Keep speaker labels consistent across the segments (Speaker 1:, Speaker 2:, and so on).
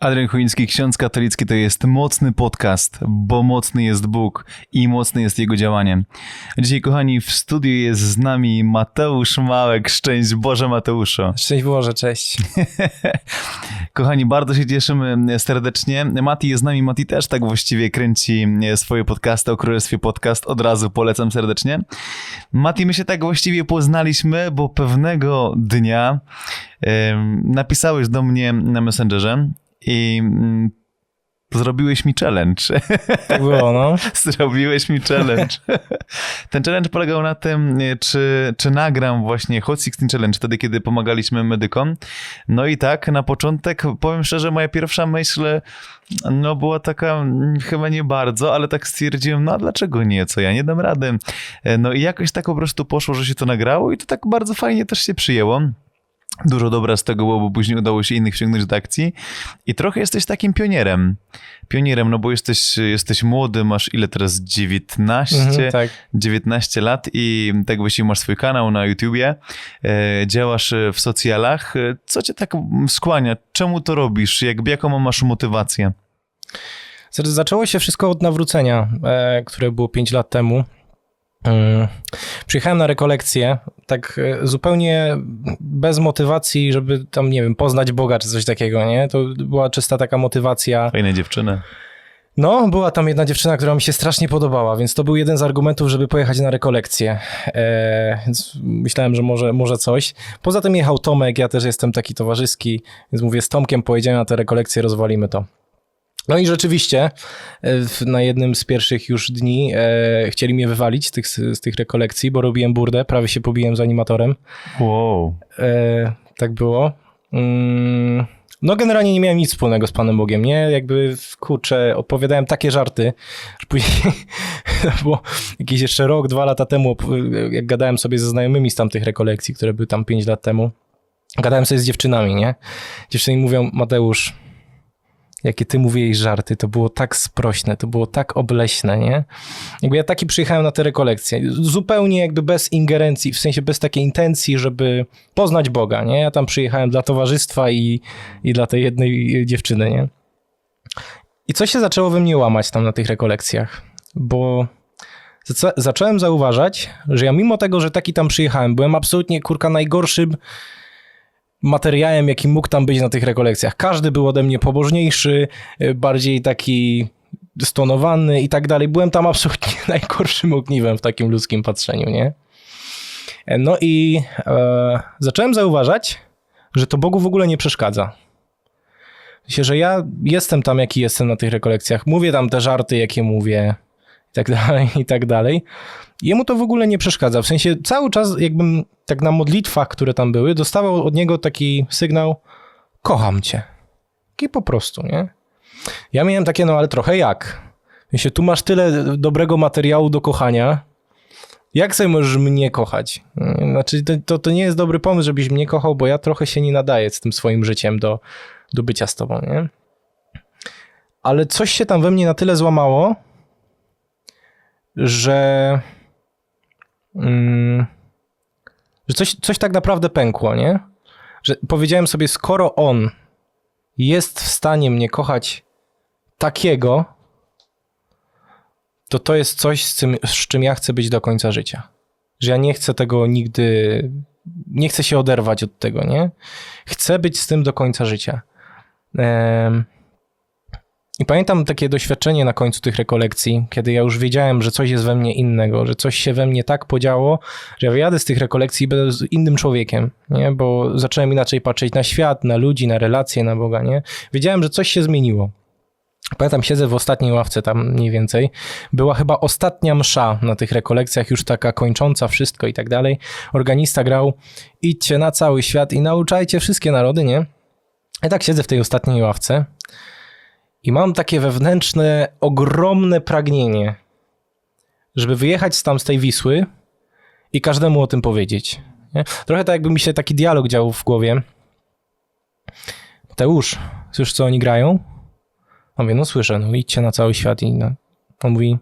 Speaker 1: Adrian Chuiński, ksiądz katolicki, to jest mocny podcast, bo mocny jest Bóg i mocne jest Jego działanie. Dzisiaj, kochani, w studiu jest z nami Mateusz Małek. Szczęść Boże, Mateuszu.
Speaker 2: Szczęść Boże, cześć.
Speaker 1: kochani, bardzo się cieszymy serdecznie. Mati jest z nami. Mati też tak właściwie kręci swoje podcasty o Królestwie Podcast. Od razu polecam serdecznie. Mati, my się tak właściwie poznaliśmy, bo pewnego dnia napisałeś do mnie na Messengerze i mm, zrobiłeś mi challenge.
Speaker 2: Tak było, no.
Speaker 1: Zrobiłeś mi challenge. Ten challenge polegał na tym, czy, czy nagram właśnie Hot 16 Challenge, wtedy kiedy pomagaliśmy medykom. No i tak, na początek, powiem szczerze, moja pierwsza myśl no była taka mm, chyba nie bardzo, ale tak stwierdziłem, no a dlaczego nie, co ja nie dam rady. No i jakoś tak po prostu poszło, że się to nagrało i to tak bardzo fajnie też się przyjęło. Dużo dobra z tego było, bo później udało się innych wciągnąć do akcji. I trochę jesteś takim pionierem. Pionierem, no bo jesteś, jesteś młody, masz ile teraz? 19? Mhm, tak. 19 lat i tak właściwie masz swój kanał na YouTubie, e, działasz w socjalach. Co cię tak skłania? Czemu to robisz? Jakby, jaką masz motywację?
Speaker 2: Zaczęło się wszystko od nawrócenia, e, które było 5 lat temu. Mm. Przyjechałem na rekolekcję, tak e, zupełnie bez motywacji, żeby tam, nie wiem, poznać Boga czy coś takiego, nie? To była czysta taka motywacja.
Speaker 1: Fajne dziewczyny.
Speaker 2: No, była tam jedna dziewczyna, która mi się strasznie podobała, więc to był jeden z argumentów, żeby pojechać na rekolekcję. Eee, więc myślałem, że może, może coś. Poza tym jechał Tomek, ja też jestem taki towarzyski, więc mówię, z Tomkiem pojedziemy na tę rekolekcję, rozwalimy to. No i rzeczywiście e, na jednym z pierwszych już dni e, chcieli mnie wywalić z tych, z tych rekolekcji, bo robiłem burdę, prawie się pobiłem z animatorem.
Speaker 1: Wow. E,
Speaker 2: tak było. Mm, no generalnie nie miałem nic wspólnego z Panem Bogiem, nie? Jakby, kurczę, opowiadałem takie żarty, że później, bo jakiś jeszcze rok, dwa lata temu, jak gadałem sobie ze znajomymi z tamtych rekolekcji, które były tam pięć lat temu, gadałem sobie z dziewczynami, nie? Dziewczyny mówią, Mateusz, jakie ty mówiłeś żarty, to było tak sprośne, to było tak obleśne, nie? Jakby ja taki przyjechałem na te rekolekcje, zupełnie jakby bez ingerencji, w sensie bez takiej intencji, żeby poznać Boga, nie? Ja tam przyjechałem dla towarzystwa i, i dla tej jednej dziewczyny, nie? I co się zaczęło we mnie łamać tam na tych rekolekcjach, bo zacząłem zauważać, że ja mimo tego, że taki tam przyjechałem, byłem absolutnie kurka najgorszym materiałem, jaki mógł tam być na tych rekolekcjach. Każdy był ode mnie pobożniejszy, y, bardziej taki stonowany i tak dalej. Byłem tam absolutnie najgorszym ogniwem w takim ludzkim patrzeniu, nie? No i e, zacząłem zauważać, że to Bogu w ogóle nie przeszkadza. Myślę, że ja jestem tam, jaki jestem na tych rekolekcjach, mówię tam te żarty, jakie mówię, i tak dalej, i tak dalej. Jemu to w ogóle nie przeszkadza. W sensie cały czas, jakbym tak na modlitwach, które tam były, dostawał od niego taki sygnał: Kocham cię. I po prostu, nie? Ja miałem takie, no ale trochę jak? Sensie, tu masz tyle dobrego materiału do kochania. Jak sobie możesz mnie kochać? Znaczy, to, to, to nie jest dobry pomysł, żebyś mnie kochał, bo ja trochę się nie nadaję z tym swoim życiem do, do bycia z tobą, nie? Ale coś się tam we mnie na tyle złamało, że, mm, że coś, coś tak naprawdę pękło, nie? Że powiedziałem sobie, skoro on jest w stanie mnie kochać takiego, to to jest coś, z czym, z czym ja chcę być do końca życia. Że ja nie chcę tego nigdy, nie chcę się oderwać od tego, nie? Chcę być z tym do końca życia. Ehm, i pamiętam takie doświadczenie na końcu tych rekolekcji, kiedy ja już wiedziałem, że coś jest we mnie innego, że coś się we mnie tak podziało, że ja wyjadę z tych rekolekcji i będę innym człowiekiem, nie? bo zacząłem inaczej patrzeć na świat, na ludzi, na relacje, na Boga. Nie? Wiedziałem, że coś się zmieniło. Pamiętam, siedzę w ostatniej ławce tam mniej więcej. Była chyba ostatnia msza na tych rekolekcjach, już taka kończąca wszystko i tak dalej. Organista grał, idźcie na cały świat i nauczajcie wszystkie narody, nie? I tak siedzę w tej ostatniej ławce i mam takie wewnętrzne, ogromne pragnienie, żeby wyjechać tam z tej Wisły i każdemu o tym powiedzieć. Nie? Trochę tak jakby mi się taki dialog działał w głowie. Mateusz, słyszysz co oni grają? On mówi, no słyszę, no idźcie na cały świat. I no. on mówi,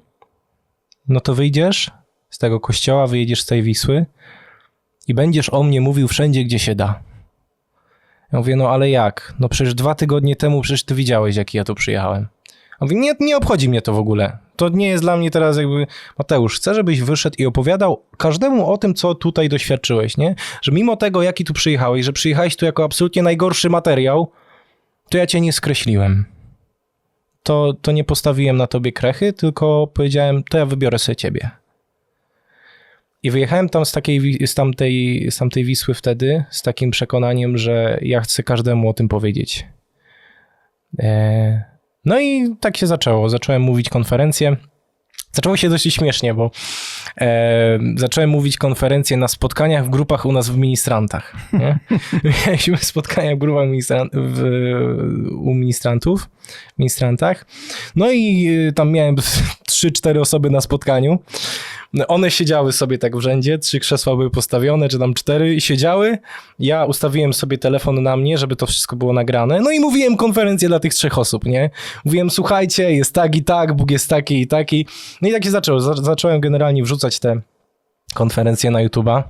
Speaker 2: no to wyjdziesz z tego kościoła, wyjedziesz z tej Wisły i będziesz o mnie mówił wszędzie, gdzie się da. Ja mówię, no ale jak? No przecież dwa tygodnie temu przecież ty widziałeś, jaki ja tu przyjechałem. On mówi, nie, nie obchodzi mnie to w ogóle. To nie jest dla mnie teraz jakby, Mateusz, chcę, żebyś wyszedł i opowiadał każdemu o tym, co tutaj doświadczyłeś, nie? Że mimo tego, jaki tu przyjechałeś, że przyjechałeś tu jako absolutnie najgorszy materiał, to ja cię nie skreśliłem. To, to nie postawiłem na tobie krechy, tylko powiedziałem, to ja wybiorę sobie ciebie. I wyjechałem tam z, takiej, z, tamtej, z tamtej Wisły wtedy, z takim przekonaniem, że ja chcę każdemu o tym powiedzieć. E, No i tak się zaczęło. Zacząłem mówić konferencję. Zaczęło się dosyć śmiesznie, bo e, zacząłem mówić konferencje na spotkaniach w grupach u nas w ministrantach. Nie? Mieliśmy spotkania w grupach ministran- w, u ministrantów, ministrantach. No i y, tam miałem 3-4 osoby na spotkaniu. One siedziały sobie tak w rzędzie, trzy krzesła były postawione, czy tam cztery i siedziały. Ja ustawiłem sobie telefon na mnie, żeby to wszystko było nagrane. No i mówiłem konferencję dla tych trzech osób, nie? Mówiłem, słuchajcie, jest tak i tak, Bóg jest taki i taki. No i tak się zaczęło. Za- zacząłem generalnie wrzucać te konferencje na YouTube'a.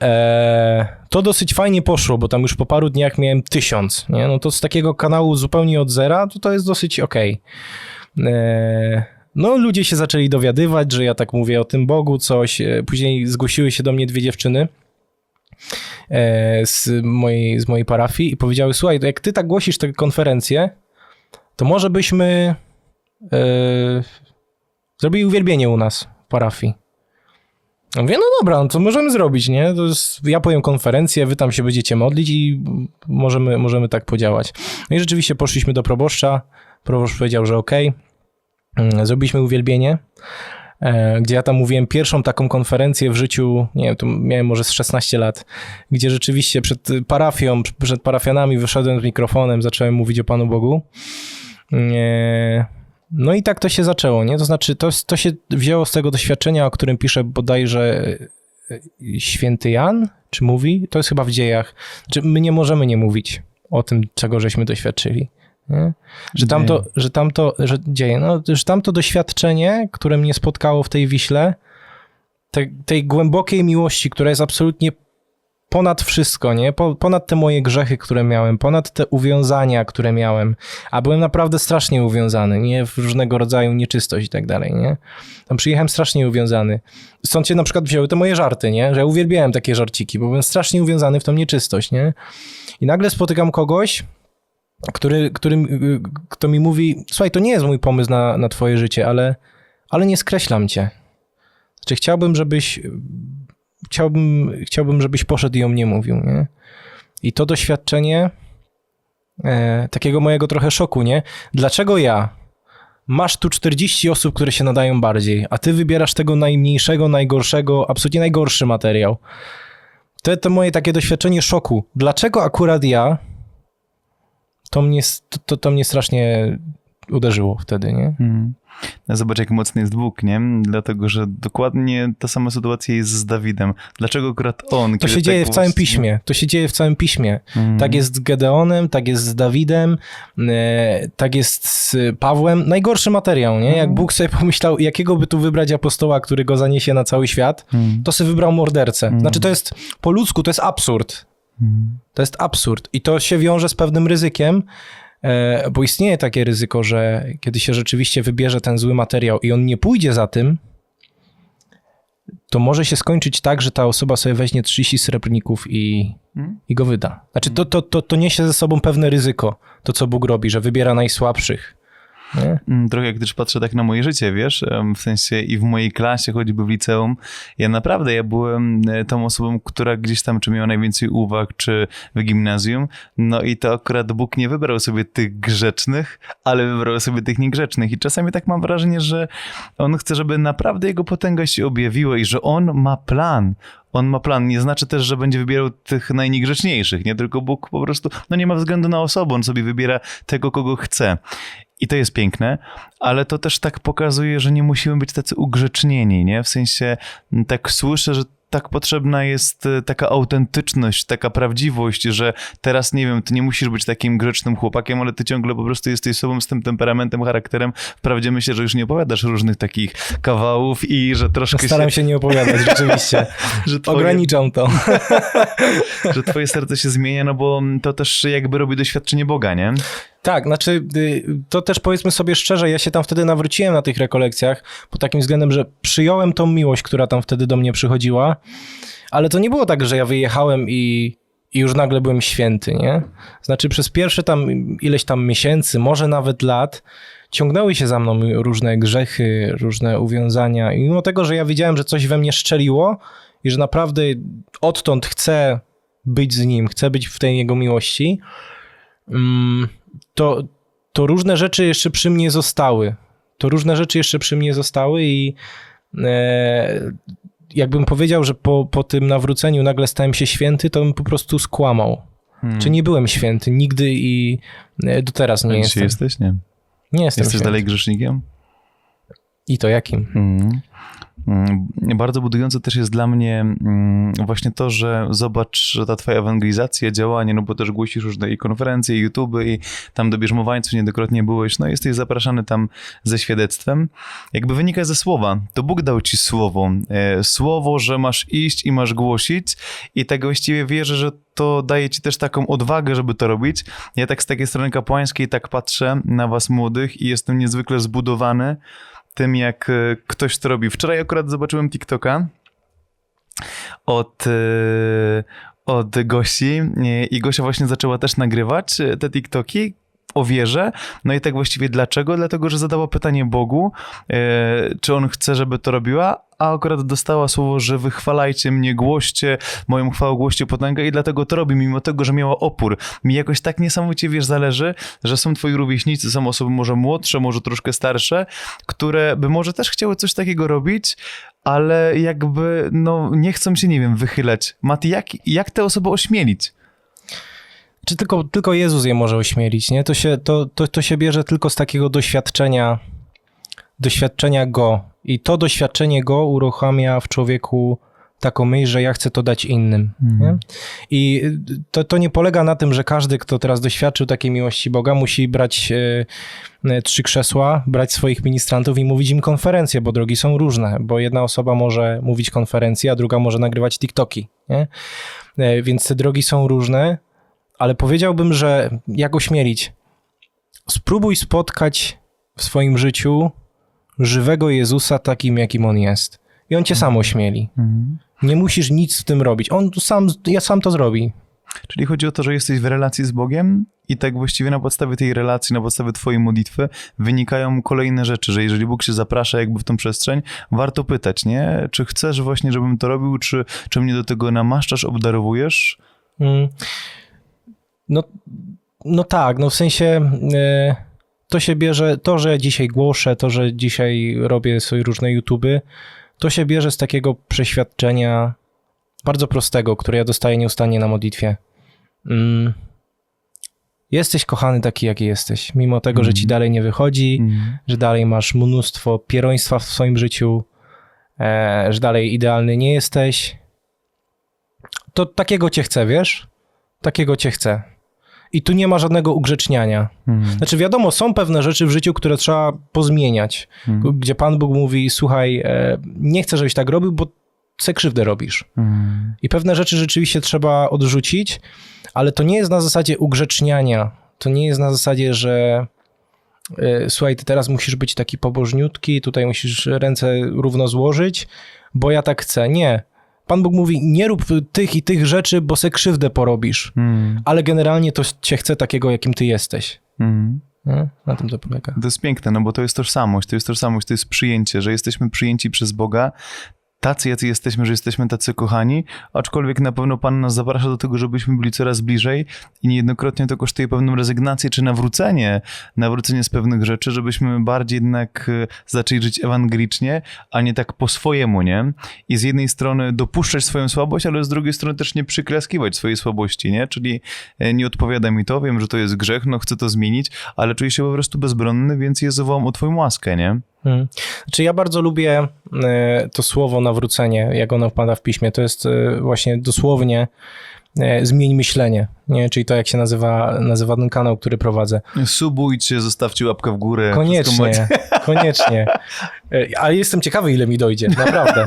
Speaker 2: Eee, to dosyć fajnie poszło, bo tam już po paru dniach miałem tysiąc, nie? No to z takiego kanału zupełnie od zera, to to jest dosyć okej. Eee, no, ludzie się zaczęli dowiadywać, że ja tak mówię o tym Bogu, coś. E, Później zgłosiły się do mnie dwie dziewczyny e, z mojej, z mojej parafii i powiedziały: Słuchaj, jak ty tak głosisz tę konferencję, to może byśmy e, zrobili uwielbienie u nas w parafii. Ja Mówię, no dobra, no to możemy zrobić, nie? To jest, ja powiem konferencję, wy tam się będziecie modlić i możemy, możemy tak podziałać. No i rzeczywiście poszliśmy do proboszcza. Proboszcz powiedział, że okej. Mm, Zrobiliśmy uwielbienie, e, gdzie ja tam mówiłem pierwszą taką konferencję w życiu, nie wiem, to miałem może z 16 lat, gdzie rzeczywiście przed parafią, przed parafianami wyszedłem z mikrofonem, zacząłem mówić o Panu Bogu. E, No i tak to się zaczęło, nie? To znaczy, to, to się wzięło z tego doświadczenia, o którym pisze bodajże e, święty Jan, czy mówi? To jest chyba w dziejach. Czy my nie możemy nie mówić o tym, czego żeśmy doświadczyli. Nie? Że tamto, że tamto, że dzieje, no, że tamto doświadczenie, które mnie spotkało w tej Wiśle, te, tej głębokiej miłości, która jest absolutnie ponad wszystko, nie? Po, ponad te moje grzechy, które miałem, ponad te uwiązania, które miałem, a byłem naprawdę strasznie uwiązany, nie? W różnego rodzaju nieczystość i tak dalej, nie? Tam przyjechałem strasznie uwiązany. Stąd się na przykład wzięły te moje żarty, nie? Że ja uwielbiałem takie żarciki, bo byłem strasznie uwiązany w tą nieczystość, nie? I nagle spotykam kogoś, który, który, kto mi mówi, słuchaj, to nie jest mój pomysł na, na twoje życie, ale, ale nie skreślam cię. Znaczy chciałbym, żebyś chciałbym, chciałbym, żebyś poszedł i o mnie mówił, nie? I to doświadczenie e, takiego mojego trochę szoku, nie? Dlaczego ja? Masz tu 40 osób, które się nadają bardziej, a ty wybierasz tego najmniejszego, najgorszego, absolutnie najgorszy materiał. To, to moje takie doświadczenie szoku. Dlaczego akurat ja? To mnie, to, to, mnie strasznie uderzyło wtedy, nie?
Speaker 1: Mhm. No Zobacz, jak mocny jest Bóg, nie? Dlatego, że dokładnie ta sama sytuacja jest z Dawidem. Dlaczego akurat on?
Speaker 2: To się
Speaker 1: tak
Speaker 2: dzieje w całym piśmie. To się dzieje w całym piśmie.
Speaker 1: Mhm.
Speaker 2: Tak jest z Gedeonem, tak jest z Dawidem, e, tak jest z Pawłem. Najgorszy materiał, nie? Jak
Speaker 1: Mhm.
Speaker 2: Bóg sobie pomyślał, jakiego by tu wybrać apostoła, który go zaniesie na cały świat,
Speaker 1: Mhm.
Speaker 2: to sobie wybrał mordercę. Znaczy to jest, po ludzku to jest absurd.
Speaker 1: Mhm.
Speaker 2: To jest absurd. I to się wiąże z pewnym ryzykiem, bo istnieje takie ryzyko, że kiedy się rzeczywiście wybierze ten zły materiał i on nie pójdzie za tym, to może się skończyć tak, że ta osoba sobie weźmie 30 srebrników i,
Speaker 1: Mhm.
Speaker 2: i go wyda. Znaczy, to, to, to, to niesie ze sobą pewne ryzyko, to co Bóg robi, że wybiera najsłabszych. Nie?
Speaker 1: Mm, Trochę też patrzę tak na moje życie, wiesz, w sensie i w mojej klasie, choćby w liceum, ja naprawdę, ja byłem e, tą osobą, która gdzieś tam czy miała najwięcej uwag, czy w gimnazjum, no i to akurat Bóg nie wybrał sobie tych grzecznych, ale wybrał sobie tych niegrzecznych i czasami tak mam wrażenie, że On chce, żeby naprawdę Jego potęga się objawiła i że On ma plan, on ma plan. Nie znaczy też, że będzie wybierał tych najniegrzeczniejszych, nie? Tylko Bóg po prostu, no nie ma względu na osobę, on sobie wybiera tego, kogo chce. I to jest piękne, ale to też tak pokazuje, że nie musimy być tacy ugrzecznieni, nie? W sensie, tak słyszę, że tak potrzebna jest e, taka autentyczność, taka prawdziwość, że teraz, nie wiem, ty nie musisz być takim grzecznym chłopakiem, ale ty ciągle po prostu jesteś sobą z tym temperamentem, charakterem. Wprawdzie myślę, że już nie opowiadasz różnych takich kawałów i że troszkę
Speaker 2: Staram
Speaker 1: się...
Speaker 2: się nie opowiadać, rzeczywiście.
Speaker 1: Że twoje,
Speaker 2: Ograniczam to.
Speaker 1: że twoje serce się zmienia, no bo to też jakby robi doświadczenie Boga, nie?
Speaker 2: Tak, znaczy y, to też powiedzmy sobie szczerze, ja się tam wtedy nawróciłem na tych rekolekcjach pod takim względem, że przyjąłem tą miłość, która tam wtedy do mnie przychodziła, ale to nie było tak, że ja wyjechałem i, i już nagle byłem święty, nie? Znaczy przez pierwsze tam ileś tam miesięcy, może nawet lat, ciągnęły się za mną różne grzechy, różne uwiązania i mimo tego, że ja wiedziałem, że coś we mnie szczeliło i że naprawdę odtąd chcę być z nim, chcę być w tej jego miłości, mm, to, to różne rzeczy jeszcze przy mnie zostały. To różne rzeczy jeszcze przy mnie zostały i e, jakbym powiedział, że po, po tym nawróceniu nagle stałem się święty, to bym po prostu skłamał.
Speaker 1: Hmm.
Speaker 2: Czy nie byłem święty nigdy i e, do teraz nie
Speaker 1: A
Speaker 2: jestem.
Speaker 1: dzisiaj jesteś? Nie.
Speaker 2: Nie jestem
Speaker 1: Jesteś
Speaker 2: święty.
Speaker 1: dalej grzesznikiem?
Speaker 2: I to jakim?
Speaker 1: Mm. Mm, Bardzo budujące też jest dla mnie mm, właśnie to, że zobacz, że ta twoja ewangelizacja, działanie, no bo też głosisz różne i konferencje, i YouTube, i tam do bierzmowańców niejednokrotnie byłeś, no jesteś zapraszany tam ze świadectwem. Jakby wynika ze słowa. To Bóg dał ci słowo. E, Słowo, że masz iść i masz głosić i tak właściwie wierzę, że to daje ci też taką odwagę, żeby to robić. Ja tak z takiej strony kapłańskiej tak patrzę na was młodych i jestem niezwykle zbudowany tym, jak e, ktoś to robi. Wczoraj akurat zobaczyłem TikToka od, e, od Gosi e, i Gosia właśnie zaczęła też nagrywać te TikToki o wierze. No i tak właściwie dlaczego? Dlatego, że zadała pytanie Bogu, e, czy on chce, żeby to robiła, a akurat dostała słowo, że wychwalajcie mnie, głoście moją chwałę, głoście potęgę i dlatego to robi, mimo tego, że miała opór. Mi jakoś tak niesamowicie, wiesz, zależy, że są twoi rówieśnicy, są osoby może młodsze, może troszkę starsze, które by może też chciały coś takiego robić, ale jakby, no, nie chcą się, nie wiem, wychylać. Mati, jak, jak te osoby ośmielić?
Speaker 2: Czy tylko, tylko Jezus je może ośmielić, nie? To się, to, to, to się bierze tylko z takiego doświadczenia, doświadczenia Go. I to doświadczenie Go uruchamia w człowieku taką myśl, że ja chcę to dać innym. Nie? I to, to nie polega na tym, że każdy, kto teraz doświadczył takiej miłości Boga, musi brać e, e, trzy krzesła, brać swoich ministrantów i mówić im konferencje, bo drogi są różne, bo jedna osoba może mówić konferencje, a druga może nagrywać TikToki. Nie? E, Więc te drogi są różne, ale powiedziałbym, że jak ośmielić? Spróbuj spotkać w swoim życiu żywego Jezusa takim, jakim On jest. I On cię sam ośmieli. Nie musisz nic w tym robić. On sam, ja sam to zrobi.
Speaker 1: Czyli chodzi o to, że jesteś w relacji z Bogiem i tak właściwie na podstawie tej relacji, na podstawie twojej modlitwy wynikają kolejne rzeczy, że jeżeli Bóg się zaprasza jakby w tą przestrzeń, warto pytać, nie? Czy chcesz właśnie, żebym to robił, czy, czy mnie do tego namaszczasz, obdarowujesz?
Speaker 2: Mm. No, no tak, no w sensie e, to się bierze, to, że dzisiaj głoszę, to, że dzisiaj robię sobie różne YouTuby, to się bierze z takiego przeświadczenia bardzo prostego, które ja dostaję nieustannie na modlitwie. Mm. Jesteś kochany taki, jaki jesteś, mimo tego, że ci dalej nie wychodzi,
Speaker 1: Mm.
Speaker 2: że dalej masz mnóstwo pieroństwa w swoim życiu, e, że dalej idealny nie jesteś. To takiego cię chcę, wiesz? Takiego cię chcę. I tu nie ma żadnego ugrzeczniania.
Speaker 1: Mm.
Speaker 2: Znaczy, wiadomo, są pewne rzeczy w życiu, które trzeba pozmieniać,
Speaker 1: Mm.
Speaker 2: gdzie Pan Bóg mówi: Słuchaj, e, nie chcę, żebyś tak robił, bo se krzywdę robisz.
Speaker 1: Mm.
Speaker 2: I pewne rzeczy rzeczywiście trzeba odrzucić, ale to nie jest na zasadzie ugrzeczniania. To nie jest na zasadzie, że e, słuchaj, ty teraz musisz być taki pobożniutki, tutaj musisz ręce równo złożyć, bo ja tak chcę. Nie. Pan Bóg mówi, nie rób tych i tych rzeczy, bo se krzywdę porobisz.
Speaker 1: Mm.
Speaker 2: Ale generalnie to cię chce takiego, jakim ty jesteś.
Speaker 1: Mm.
Speaker 2: Nie? Na tym to polega.
Speaker 1: To jest piękne, no bo to jest tożsamość, to jest tożsamość, to jest przyjęcie, że jesteśmy przyjęci przez Boga, tacy jacy jesteśmy, że jesteśmy tacy kochani, aczkolwiek na pewno Pan nas zaprasza do tego, żebyśmy byli coraz bliżej i niejednokrotnie to kosztuje pewną rezygnację czy nawrócenie, nawrócenie z pewnych rzeczy, żebyśmy bardziej jednak e, zaczęli żyć ewangelicznie, a nie tak po swojemu, nie? I z jednej strony dopuszczać swoją słabość, ale z drugiej strony też nie przyklaskiwać swojej słabości, nie? Czyli e, nie odpowiada mi to, wiem, że to jest grzech, no chcę to zmienić, ale czuję się po prostu bezbronny, więc Jezu wołam o Twoją łaskę, nie?
Speaker 2: Mhm. Znaczy ja bardzo lubię e, to słowo nawrócenie, jak ono wpada w piśmie. To jest e, właśnie dosłownie e, zmień myślenie, nie? czyli to jak się nazywa, nazywa ten kanał, który prowadzę.
Speaker 1: Subujcie, zostawcie łapkę w górę.
Speaker 2: Koniecznie, koniecznie. Ale jestem ciekawy, ile mi dojdzie, naprawdę.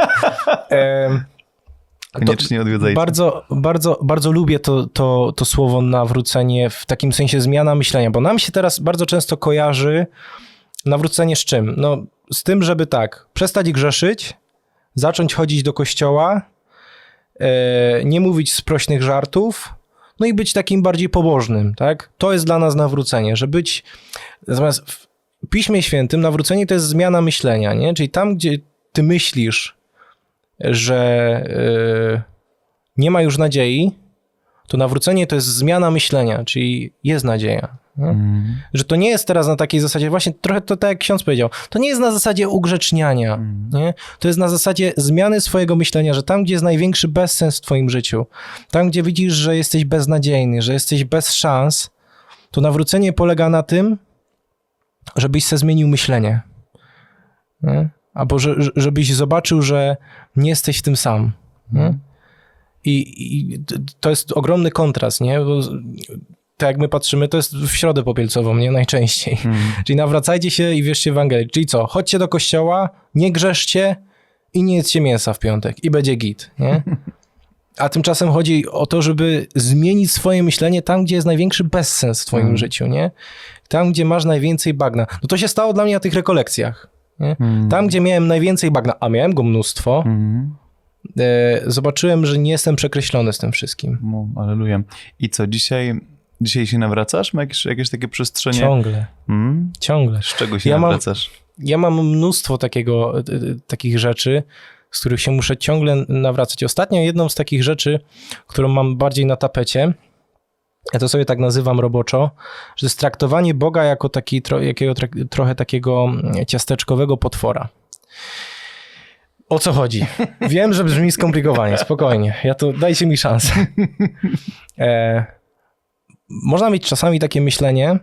Speaker 1: Koniecznie odwiedzajcie.
Speaker 2: Bardzo, bardzo, bardzo lubię to, to, to słowo nawrócenie w takim sensie zmiana myślenia, bo nam się teraz bardzo często kojarzy nawrócenie z czym? No, z tym, żeby tak, przestać grzeszyć, zacząć chodzić do kościoła, e, nie mówić sprośnych żartów, no i być takim bardziej pobożnym, tak? To jest dla nas nawrócenie, że być, w Piśmie Świętym nawrócenie to jest zmiana myślenia, nie? Czyli tam, gdzie ty myślisz, że e, nie ma już nadziei, to nawrócenie to jest zmiana myślenia, czyli jest nadzieja.
Speaker 1: Mhm.
Speaker 2: Że to nie jest teraz na takiej zasadzie, właśnie trochę to tak jak ksiądz powiedział, to nie jest na zasadzie ugrzeczniania,
Speaker 1: Mhm.
Speaker 2: nie? to jest na zasadzie zmiany swojego myślenia, że tam, gdzie jest największy bezsens w twoim życiu, tam, gdzie widzisz, że jesteś beznadziejny, że jesteś bez szans, to nawrócenie polega na tym, żebyś se zmienił myślenie. Nie? Albo że, że- żebyś zobaczył, że nie jesteś w tym sam.
Speaker 1: Mhm.
Speaker 2: I, I to jest ogromny kontrast, nie? Bo tak jak my patrzymy, to jest w środę popielcową, nie? Najczęściej.
Speaker 1: Mhm.
Speaker 2: Czyli nawracajcie się i wierzcie w Ewangelię. Czyli co? Chodźcie do kościoła, nie grzeszcie i nie jedzcie mięsa w piątek i będzie git, nie? A tymczasem chodzi o to, żeby zmienić swoje myślenie tam, gdzie jest największy bezsens w twoim
Speaker 1: Mhm.
Speaker 2: życiu, nie? Tam, gdzie masz najwięcej bagna. No to się stało dla mnie na tych rekolekcjach. Nie?
Speaker 1: Mhm.
Speaker 2: Tam, gdzie miałem najwięcej bagna, a miałem go mnóstwo,
Speaker 1: Mhm.
Speaker 2: e, zobaczyłem, że nie jestem przekreślony z tym wszystkim.
Speaker 1: No, aleluja. I co, dzisiaj, dzisiaj się nawracasz? Ma jakieś, jakieś takie przestrzenie?
Speaker 2: Ciągle,
Speaker 1: Mhm.
Speaker 2: ciągle.
Speaker 1: Z czego się
Speaker 2: Ja mam-
Speaker 1: nawracasz?
Speaker 2: Ja mam mnóstwo takiego, e, e, takich rzeczy, z których się muszę ciągle nawracać. Ostatnio jedną z takich rzeczy, którą mam bardziej na tapecie, ja to sobie tak nazywam roboczo, że jest traktowanie Boga jako taki, jakiego, trochę takiego mm, ciasteczkowego potwora. O co chodzi? Wiem, że brzmi skomplikowanie, spokojnie. Ja to, dajcie mi szansę. E, można mieć czasami takie myślenie,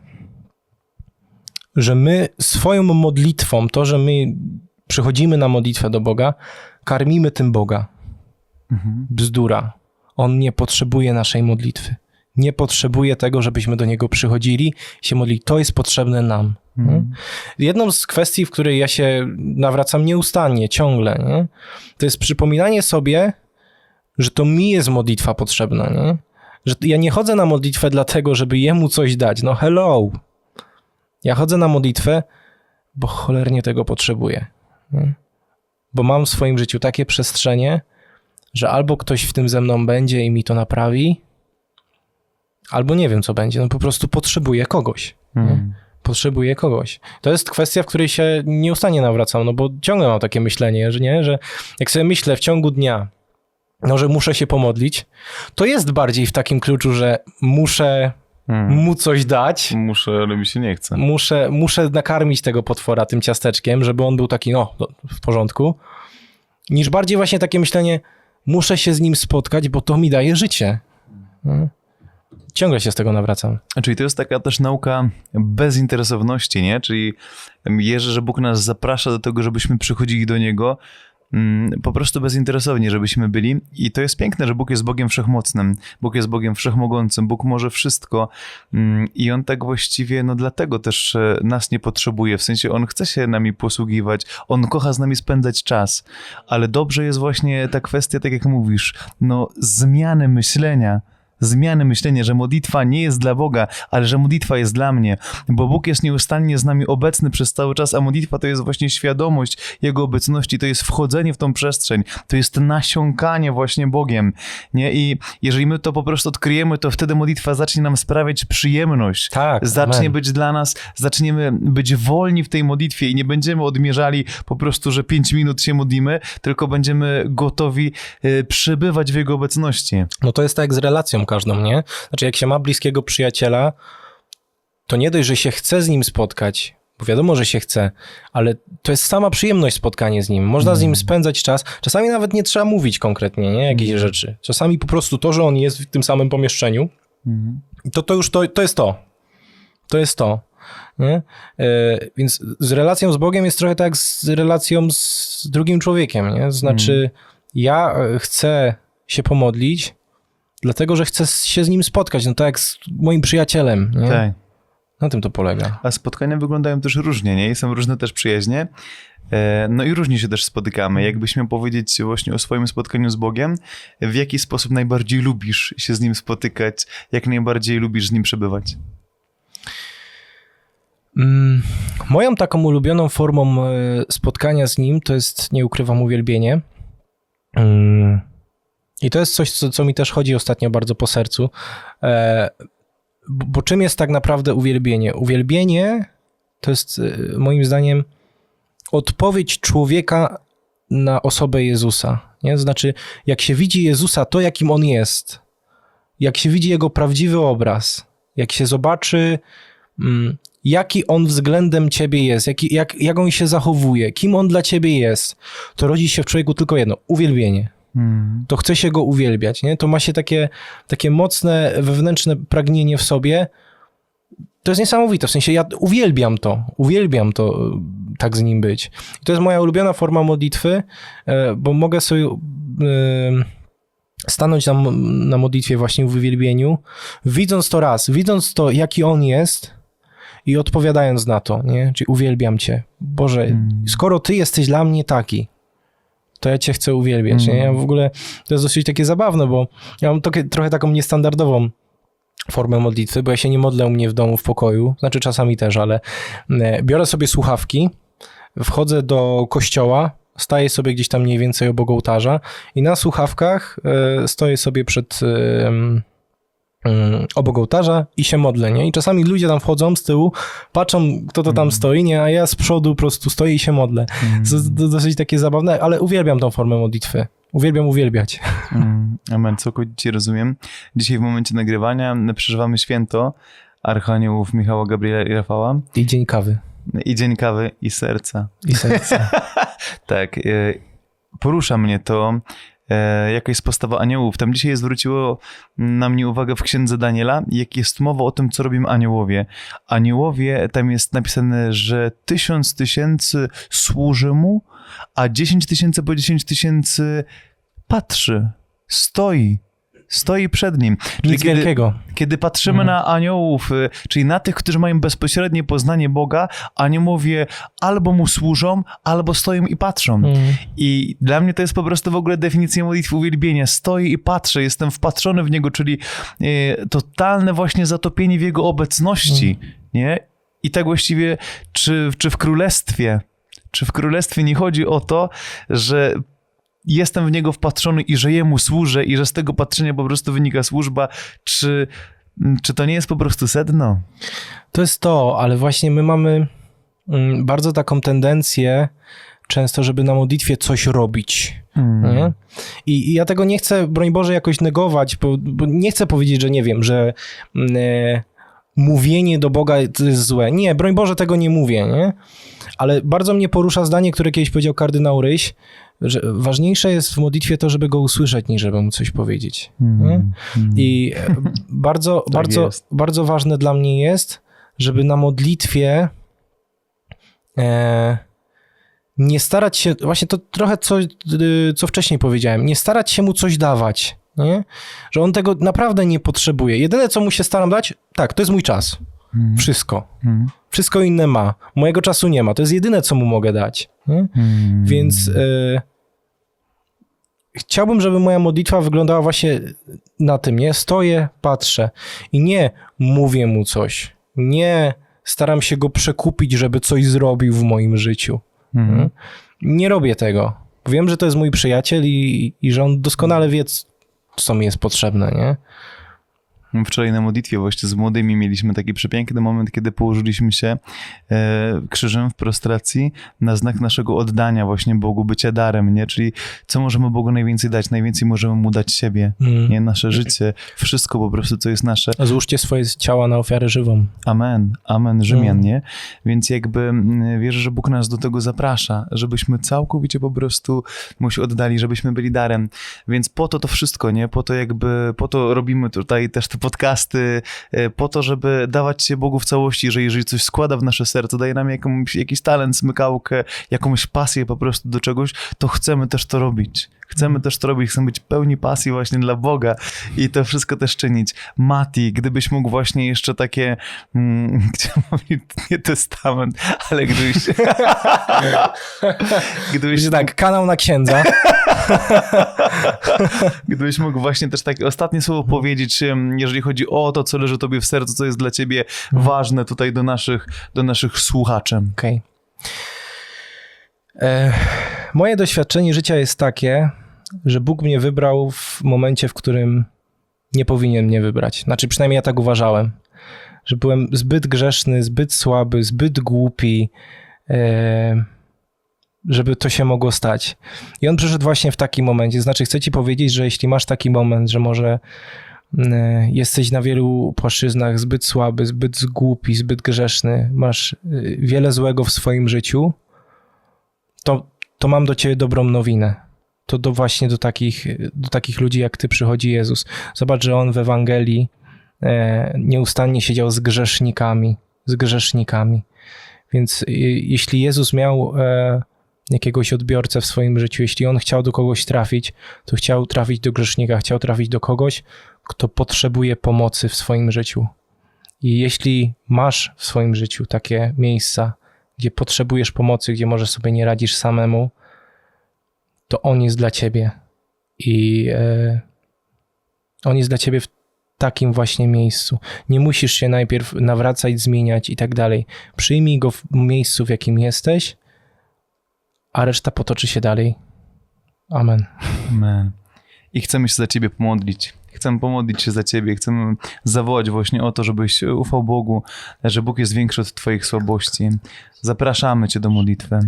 Speaker 2: że my swoją modlitwą, to, że my przychodzimy na modlitwę do Boga, karmimy tym Boga.
Speaker 1: Mhm.
Speaker 2: Bzdura. On nie potrzebuje naszej modlitwy. Nie potrzebuje tego, żebyśmy do Niego przychodzili i się modlili. To jest potrzebne nam.
Speaker 1: Mhm.
Speaker 2: Jedną z kwestii, w której ja się nawracam nieustannie, ciągle, nie? to jest przypominanie sobie, że to mi jest modlitwa potrzebna. Nie? Że ja nie chodzę na modlitwę dlatego, żeby jemu coś dać. No hello. Ja chodzę na modlitwę, bo cholernie tego potrzebuję. Nie? Bo mam w swoim życiu takie przestrzenie, że albo ktoś w tym ze mną będzie i mi to naprawi, albo nie wiem, co będzie. No po prostu potrzebuję kogoś
Speaker 1: Mhm.
Speaker 2: potrzebuję kogoś. To jest kwestia, w której się nieustannie nawracam, no bo ciągle mam takie myślenie, że nie, że jak sobie myślę w ciągu dnia, no, że muszę się pomodlić, to jest bardziej w takim kluczu, że muszę
Speaker 1: Mhm.
Speaker 2: mu coś dać,
Speaker 1: Muszę, ale mi się nie chce.
Speaker 2: muszę, muszę nakarmić tego potwora tym ciasteczkiem, żeby on był taki, no, no, w porządku, niż bardziej właśnie takie myślenie, muszę się z nim spotkać, bo to mi daje życie. No. Ciągle się z tego nawracam.
Speaker 1: Czyli to jest taka też nauka bezinteresowności, nie? Czyli wierzę, że Bóg nas zaprasza do tego, żebyśmy przychodzili do Niego po prostu bezinteresownie, żebyśmy byli. I to jest piękne, że Bóg jest Bogiem wszechmocnym, Bóg jest Bogiem wszechmogącym, Bóg może wszystko. Mm, i On tak właściwie, no dlatego też e, nas nie potrzebuje, w sensie On chce się nami posługiwać, On kocha z nami spędzać czas, ale dobrze jest właśnie ta kwestia, tak jak mówisz, no zmiany myślenia, zmiany myślenia, że modlitwa nie jest dla Boga, ale że modlitwa jest dla mnie, bo Bóg jest nieustannie z nami obecny przez cały czas, a modlitwa to jest właśnie świadomość Jego obecności, to jest wchodzenie w tą przestrzeń, to jest nasiąkanie właśnie Bogiem, nie? I jeżeli my to po prostu odkryjemy, to wtedy modlitwa zacznie nam sprawiać przyjemność.
Speaker 2: Tak,
Speaker 1: Zacznie
Speaker 2: amen.
Speaker 1: być dla nas, zaczniemy być wolni w tej modlitwie i nie będziemy odmierzali po prostu, że 5 minut się modlimy, tylko będziemy gotowi y, przebywać w Jego obecności.
Speaker 2: No to jest tak jak z relacją każdą, nie? Znaczy, jak się ma bliskiego przyjaciela, to nie dość, że się chce z nim spotkać, bo wiadomo, że się chce, ale to jest sama przyjemność spotkanie z nim. Można z nim spędzać czas. Czasami nawet nie trzeba mówić konkretnie, nie? Jakieś rzeczy. Czasami po prostu to, że on jest w tym samym pomieszczeniu, to to już to, to jest to. To jest to. Nie? E, Więc z relacją z Bogiem jest trochę tak z relacją z drugim człowiekiem. Nie? Znaczy, ja e, chcę się pomodlić, dlatego że chcę się z nim spotkać. No tak jak z moim przyjacielem. Nie?
Speaker 1: Tak.
Speaker 2: Na tym to polega.
Speaker 1: A spotkania wyglądają też różnie, nie? I są różne też przyjaźnie. E, No i różnie się też spotykamy. Jakbyś miał powiedzieć właśnie o swoim spotkaniu z Bogiem, w jaki sposób najbardziej lubisz się z Nim spotykać, jak najbardziej lubisz z Nim przebywać?
Speaker 2: Mm, Moją taką ulubioną formą e, spotkania z nim to jest, nie ukrywam, uwielbienie. I to jest coś, co, co mi też chodzi ostatnio bardzo po sercu. E, Bo czym jest tak naprawdę uwielbienie? Uwielbienie to jest e, moim zdaniem odpowiedź człowieka na osobę Jezusa. Nie? Znaczy, jak się widzi Jezusa, to jakim on jest, jak się widzi jego prawdziwy obraz, jak się zobaczy, mm, jaki on względem ciebie jest, jaki, jak, jak on się zachowuje, kim on dla ciebie jest, to rodzi się w człowieku tylko jedno uwielbienie.
Speaker 1: Hmm.
Speaker 2: To chce się go uwielbiać. Nie? To ma się takie, takie mocne wewnętrzne pragnienie w sobie. To jest niesamowite. W sensie ja uwielbiam to, uwielbiam to, y, tak z nim być. I to jest moja ulubiona forma modlitwy, e, bo mogę sobie y, stanąć na, na modlitwie właśnie w uwielbieniu, widząc to raz, widząc to, jaki on jest i odpowiadając na to, nie? Czyli uwielbiam cię. Boże,
Speaker 1: Mm.
Speaker 2: skoro ty jesteś dla mnie taki, to ja cię chcę uwielbiać. Nie? Ja w ogóle to jest dosyć takie zabawne, bo ja mam takie, trochę taką niestandardową formę modlitwy, bo ja się nie modlę u mnie w domu w pokoju, znaczy czasami też, ale e, biorę sobie słuchawki, wchodzę do kościoła, staję sobie gdzieś tam mniej więcej obok ołtarza i na słuchawkach e, stoję sobie przed mm, obok ołtarza i się modlę, nie? I czasami ludzie tam wchodzą z tyłu, patrzą, kto to tam stoi, nie? A ja z przodu po prostu stoję i się modlę. To jest do- dosyć takie zabawne, ale uwielbiam tą formę modlitwy. Uwielbiam uwielbiać.
Speaker 1: Mm, Amen, całkowicie rozumiem. Dzisiaj w momencie nagrywania przeżywamy święto Archaniołów Michała, Gabriela i Rafała
Speaker 2: I dzień kawy.
Speaker 1: i Dzień Kawy i Serca.
Speaker 2: I serca.
Speaker 1: Tak, e, porusza mnie to, e, jaka jest postawa aniołów. Tam dzisiaj zwróciło na mnie uwagę w księdze Daniela, jak jest mowa o tym, co robią aniołowie. Aniołowie, tam jest napisane, że tysiąc tysięcy służy mu, a dziesięć tysięcy po dziesięć tysięcy patrzy, stoi. Stoi przed nim. Czyli
Speaker 2: Nic
Speaker 1: kiedy,
Speaker 2: wielkiego.
Speaker 1: kiedy patrzymy na aniołów, y, czyli na tych, którzy mają bezpośrednie poznanie Boga, aniołowie albo mu służą, albo stoją i patrzą.
Speaker 2: Mm.
Speaker 1: I dla mnie to jest po prostu w ogóle definicja modlitwy uwielbienia. Stoję i patrzę, jestem wpatrzony w niego, czyli e, totalne właśnie zatopienie w jego obecności, nie? I tak właściwie, czy, czy w królestwie, czy w królestwie nie chodzi o to, że jestem w niego wpatrzony i że jemu służę i że z tego patrzenia po prostu wynika służba, czy, czy to nie jest po prostu sedno?
Speaker 2: To jest to, ale właśnie my mamy mm, bardzo taką tendencję często, żeby na modlitwie coś robić. Nie? I, I ja tego nie chcę, broń Boże, jakoś negować, bo, bo nie chcę powiedzieć, że nie wiem, że mm, e, mówienie do Boga jest złe. Nie, broń Boże, tego nie mówię, nie? Ale bardzo mnie porusza zdanie, które kiedyś powiedział kardynał Ryś, że ważniejsze jest w modlitwie to, żeby go usłyszeć, niż żeby mu coś powiedzieć. Nie? I e, bardzo, bardzo,
Speaker 1: jest.
Speaker 2: bardzo ważne dla mnie jest, żeby na modlitwie e, nie starać się, właśnie to trochę co, y, co wcześniej powiedziałem, nie starać się mu coś dawać, nie? że on tego naprawdę nie potrzebuje. Jedyne, co mu się staram dać, tak, to jest mój czas.
Speaker 1: Hmm.
Speaker 2: Wszystko. Wszystko inne ma. Mojego czasu nie ma. To jest jedyne, co mu mogę dać. Nie? Więc e, chciałbym, żeby moja modlitwa wyglądała właśnie na tym, nie? Stoję, patrzę i nie mówię mu coś. Nie staram się go przekupić, żeby coś zrobił w moim życiu. Nie robię tego. Wiem, że to jest mój przyjaciel i, i że on doskonale wie, co mi jest potrzebne, nie?
Speaker 1: Wczoraj na modlitwie właśnie z młodymi mieliśmy taki przepiękny moment, kiedy położyliśmy się e, krzyżem w prostracji na znak naszego oddania właśnie Bogu, bycia darem, nie? Czyli co możemy Bogu najwięcej dać? Najwięcej możemy Mu dać siebie,
Speaker 2: Mm.
Speaker 1: nie? Nasze życie, wszystko po prostu, co jest nasze.
Speaker 2: Złóżcie swoje ciała na ofiarę żywą.
Speaker 1: Amen, amen, Rzymian,
Speaker 2: Mm.
Speaker 1: nie? Więc jakby wierzę, że Bóg nas do tego zaprasza, żebyśmy całkowicie po prostu Mu się oddali, żebyśmy byli darem. Więc po to to wszystko, nie? Po to jakby, po to robimy tutaj też te podcasty e, po to, żeby dawać się Bogu w całości, że jeżeli coś składa w nasze serce, daje nam jakąś, jakiś talent, smykałkę, jakąś pasję po prostu do czegoś, to chcemy też to robić. Chcemy też to robić, chcemy być pełni pasji właśnie dla Boga i to wszystko też czynić. Mati, gdybyś mógł właśnie jeszcze takie, mm, chciałem powiedzieć, nie testament, ale gdybyś... gdybyś
Speaker 2: tak, kanał na księdza.
Speaker 1: Gdybyś mógł właśnie też takie ostatnie słowo powiedzieć, em, jeżeli chodzi o to, co leży tobie w sercu, co jest dla ciebie ważne tutaj do naszych, do naszych słuchaczy.
Speaker 2: Okej. E, Moje doświadczenie życia jest takie, że Bóg mnie wybrał w momencie, w którym nie powinien mnie wybrać. Znaczy, przynajmniej ja tak uważałem, że byłem zbyt grzeszny, zbyt słaby, zbyt głupi, e, żeby to się mogło stać. I on przyszedł właśnie w takim momencie. Znaczy, chcę ci powiedzieć, że jeśli masz taki moment, że może e, jesteś na wielu płaszczyznach zbyt słaby, zbyt głupi, zbyt grzeszny, masz e, wiele złego w swoim życiu, to, to mam do ciebie dobrą nowinę. To do właśnie do takich, do takich ludzi jak ty przychodzi Jezus. Zobacz, że on w Ewangelii e, nieustannie siedział z grzesznikami, z grzesznikami. Więc e, jeśli Jezus miał e, jakiegoś odbiorcę w swoim życiu, jeśli on chciał do kogoś trafić, to chciał trafić do grzesznika, chciał trafić do kogoś, kto potrzebuje pomocy w swoim życiu. I jeśli masz w swoim życiu takie miejsca, gdzie potrzebujesz pomocy, gdzie może sobie nie radzisz samemu, to on jest dla ciebie. I e, on jest dla ciebie w takim właśnie miejscu. Nie musisz się najpierw nawracać, zmieniać i tak dalej. Przyjmij go w miejscu, w jakim jesteś, a reszta potoczy się dalej. Amen.
Speaker 1: Amen. I chcemy się za ciebie pomodlić. Chcemy pomodlić się za ciebie, chcemy zawołać właśnie o to, żebyś ufał Bogu, że Bóg jest większy od twoich słabości. Zapraszamy cię do modlitwy.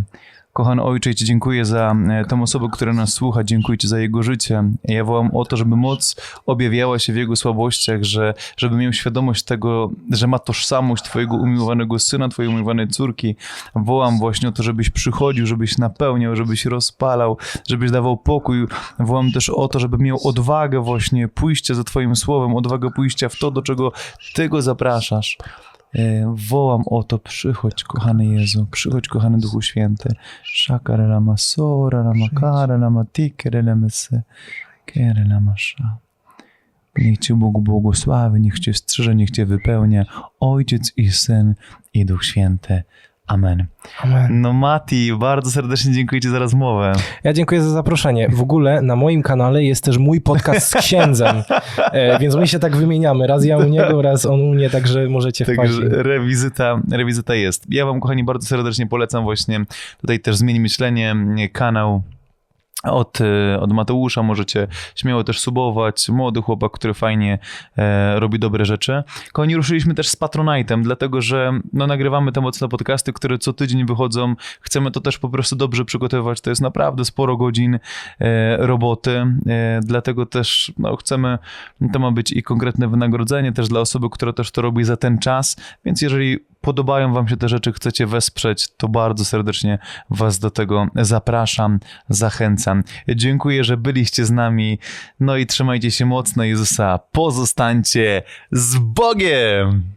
Speaker 1: Kochany Ojcze, Ci dziękuję za e, tę osobę, która nas słucha, dziękuję Ci za jego życie. Ja wołam o to, żeby moc objawiała się w jego słabościach, że, żeby miał świadomość tego, że ma tożsamość Twojego umiłowanego syna, Twojej umiłowanej córki. Wołam właśnie o to, żebyś przychodził, żebyś napełniał, żebyś rozpalał, żebyś dawał pokój. Wołam też o to, żeby miał odwagę właśnie pójścia za Twoim słowem, odwagę pójścia w to, do czego Ty go zapraszasz. E, Wołam o to, przychodź, kochany Jezu, przychodź, kochany Duchu Święty. Shakara lama sora, lama kara, lama tikere lemese, kere lama sha. Niech Cię Bóg błogosławi, niech Cię strzeże, niech Cię wypełnia Ojciec i Syn i Duch Święty. Amen.
Speaker 2: Amen.
Speaker 1: No Mati, bardzo serdecznie dziękuję Ci za rozmowę.
Speaker 2: Ja dziękuję za zaproszenie. W ogóle na moim kanale jest też mój podcast z księdzem, e, więc my się tak wymieniamy. Raz ja u niego, raz on u mnie, także możecie wpaść.
Speaker 1: Także rewizyta, rewizyta jest. Ja wam, kochani, bardzo serdecznie polecam właśnie tutaj też Zmieni Myślenie, kanał od, e, od Mateusza. Możecie śmiało też subować. Młody chłopak, który fajnie e, robi dobre rzeczy. Kochani, ruszyliśmy też z Patronite'em, dlatego że no, nagrywamy te mocne podcasty, które co tydzień wychodzą. Chcemy to też po prostu dobrze przygotowywać. To jest naprawdę sporo godzin e, roboty, e, dlatego też no, chcemy, to ma być i konkretne wynagrodzenie też dla osoby, która też to robi za ten czas, więc jeżeli podobają wam się te rzeczy, chcecie wesprzeć, to bardzo serdecznie was do tego zapraszam, zachęcam. Dziękuję, że byliście z nami, no i trzymajcie się mocno Jezusa, pozostańcie z Bogiem!